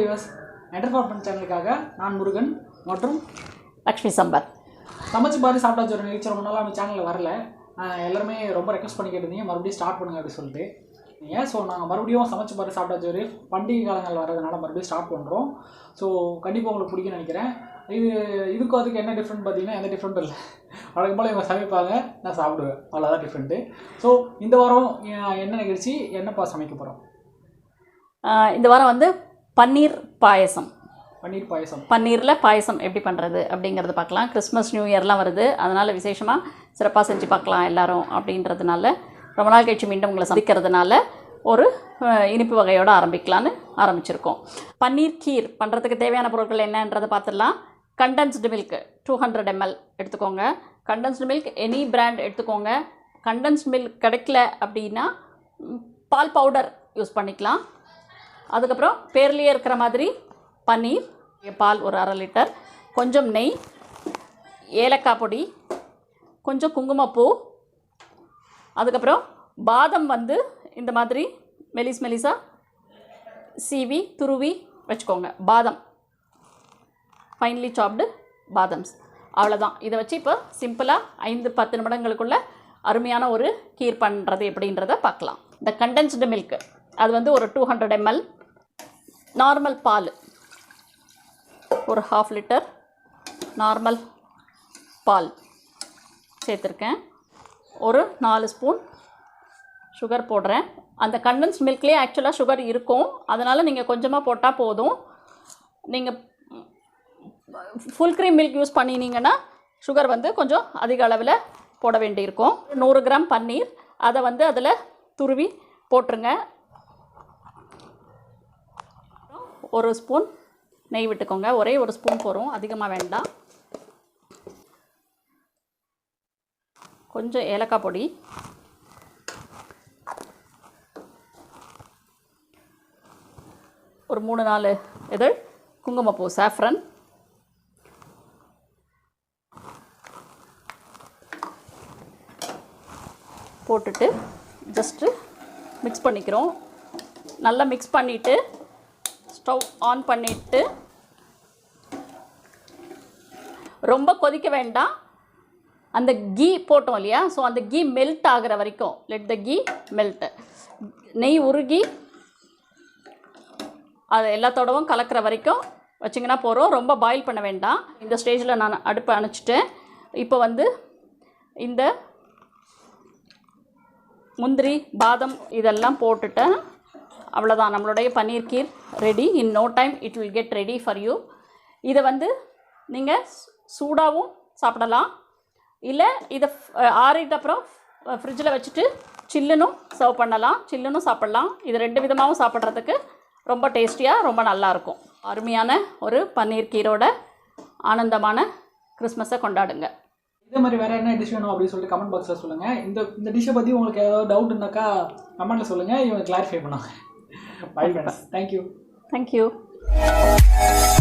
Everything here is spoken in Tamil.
யூஎஸ் என்டர்டைன்மெண்ட் சேனலுக்காக நான் முருகன் மற்றும் லக்ஷ்மி சம்பத் சமைச்சு பாரு சாப்பிட்டாச்சு ஒரு நிகழ்ச்சி. ரொம்ப நாளாக நம்ம சேனலில் வரல. எல்லாருமே ரொம்ப ரெக்வஸ்ட் பண்ணி கேட்டிருந்தீங்க மறுபடியும் ஸ்டார்ட் பண்ணுங்க அப்படின்னு சொல்லிட்டு. ஏன் ஸோ நாங்கள் மறுபடியும் சமைச்சு பாரு சாப்பிட்டாச்சு ஒரு பண்டிகை காலங்கள் வர்றதுனால மறுபடியும் ஸ்டார்ட் பண்ணுறோம் ஸோ கண்டிப்பாக உங்களுக்கு பிடிக்கும்னு நினைக்கிறேன். இது இதுக்கும் அதுக்கு என்ன டிஃப்ரெண்ட் பார்த்தீங்கன்னா எந்த டிஃப்ரெண்ட்டும் இல்லை. வழக்கம் போல் இவங்க சமைப்பாங்க நான் சாப்பிடுவேன். அவ்வளோதான் டிஃப்ரெண்ட்டு ஸோ இந்த வாரம் என்ன நிகழ்ச்சி? என்னப்பா சமைக்க போகிறோம் இந்த வாரம் வந்து பன்னீர் பாயசம். பன்னீர் பாயசம். பன்னீரில் பாயசம் எப்படி பண்ணுறது அப்படிங்கிறத பார்க்கலாம். கிறிஸ்மஸ் நியூ இயர்லாம் வருது. அதனால் விசேஷமாக சிறப்பாக செஞ்சு பார்க்கலாம் எல்லாரும் அப்படின்றதுனால. ரொம்ப நாள் கழிச்சு மீண்டும் உங்களை சந்திக்கிறதுனால ஒரு இனிப்பு வகையோடு ஆரம்பிக்கலான்னு ஆரம்பிச்சிருக்கோம். பன்னீர் கீர் பண்ணுறதுக்கு தேவையான பொருட்கள் என்னன்றதை பார்த்துடலாம். Condensed milk two hundred ML எடுத்துக்கோங்க. கண்டென்ஸ்டு மில்க் எனி பிராண்ட் எடுத்துக்கோங்க. கண்டென்ஸ்டு மில்க் கிடைக்கல அப்படின்னா பால் பவுடர் யூஸ் பண்ணிக்கலாம். அதுக்கப்புறம் பேர்லேயே இருக்கிற மாதிரி பன்னீர் பால் ஒரு அரை லிட்டர் கொஞ்சம் நெய் ஏலக்காய் பொடி கொஞ்சம் குங்குமப்பூ அதுக்கப்புறம் பாதம் வந்து இந்த மாதிரி மெலிஸ் மெலிஸாக சீவி துருவி வச்சுக்கோங்க. பாதம். ஃபைன்லி சாப்டு பாதம்ஸ். அவ்வளோதான் இதை வச்சு இப்போ சிம்பிளாக ஐந்து பத்து நிமிடங்களுக்குள்ள அருமையான ஒரு கீர் பண்ணுறது எப்படின்றத பார்க்கலாம். இந்த கண்டென்ஸ்டு மில்க் அது வந்து ஒரு டூ ஹண்ட்ரட் எம்எல் நார்மல் பால். ஒரு ஹாஃப் லிட்டர் நார்மல் பால் சேர்த்துருக்கேன். ஒரு நாலு ஸ்பூன் சுகர் போடுறேன். அந்த கண்டென்ஸ் மில்க்லேயே ஆக்சுவலாக சுகர் இருக்கும். அதனால் நீங்கள் கொஞ்சமாக போட்டால் போதும். நீங்கள் ஃபுல் க்ரீம் மில்க் யூஸ் பண்ணினீங்கன்னா சுகர் வந்து கொஞ்சம் அதிக அளவில் போட வேண்டியிருக்கும். நூறு கிராம் பன்னீர். அதை வந்து அதில் துருவி போட்டுருங்க. ஒரு ஸ்பூன் நெய் விட்டுக்கோங்க. ஒரே ஒரு ஸ்பூன் போகிறோம் அதிகமாக வேண்டாம். கொஞ்சம் ஏலக்காய் பொடி. ஒரு மூணு நாலு இதழ் குங்குமப்பூ சாஃப்ரன் போட்டுட்டு ஜஸ்ட்டு மிக்ஸ் பண்ணிக்கிறோம். நல்லா மிக்ஸ் பண்ணிவிட்டு ஸ்டவ் ஆன் பண்ணிவிட்டு ரொம்ப கொதிக்க வேண்டாம். அந்த கீ போட்டோம் இல்லையா? ஸோ அந்த கீ மெல்ட் ஆகிற வரைக்கும் லெட் த கீ மெல்ட்டு நெய் உருகி அது எல்லாத்தோடவும் கலக்கிற வரைக்கும் வச்சிங்கன்னா போகிறோம் ரொம்ப பாயில் பண்ண வேண்டாம். இந்த ஸ்டேஜில் நான் அடுப்பை அணைச்சிட்டேன். இப்போ வந்து இந்த முந்திரி பாதம் இதெல்லாம் போட்டுட்டேன். அவ்வளோதான் நம்மளுடைய paneer kheer ready in no time it will get ready for you இதை வந்து நீங்கள் சூடாகவும் சாப்பிடலாம். இல்லை இதை ஆறிட்ட அப்புறம் ஃப்ரிட்ஜில் வச்சுட்டு சில்லுனும் சர்வ் பண்ணலாம். சில்லுனும் சாப்பிட்லாம். இது ரெண்டு விதமாகவும் சாப்பிட்றதுக்கு ரொம்ப டேஸ்டியாக ரொம்ப நல்லாயிருக்கும் அருமையான ஒரு பன்னீர் கீரோட ஆனந்தமான கிறிஸ்மஸை கொண்டாடுங்க. இதே மாதிரி வேறு என்ன டிஷ் வேணும் அப்படின்னு சொல்லிட்டு கமெண்ட் பாக்ஸில் சொல்லுங்கள் இந்த இந்த டிஷ்ஷை பற்றி உங்களுக்கு ஏதாவது டவுட் இருந்தாக்கா கமெண்ட்டில் சொல்லுங்கள் இவங்க கிளாரிஃபை பண்ணுவாங்க. Bye friends. Thank you. Thank you.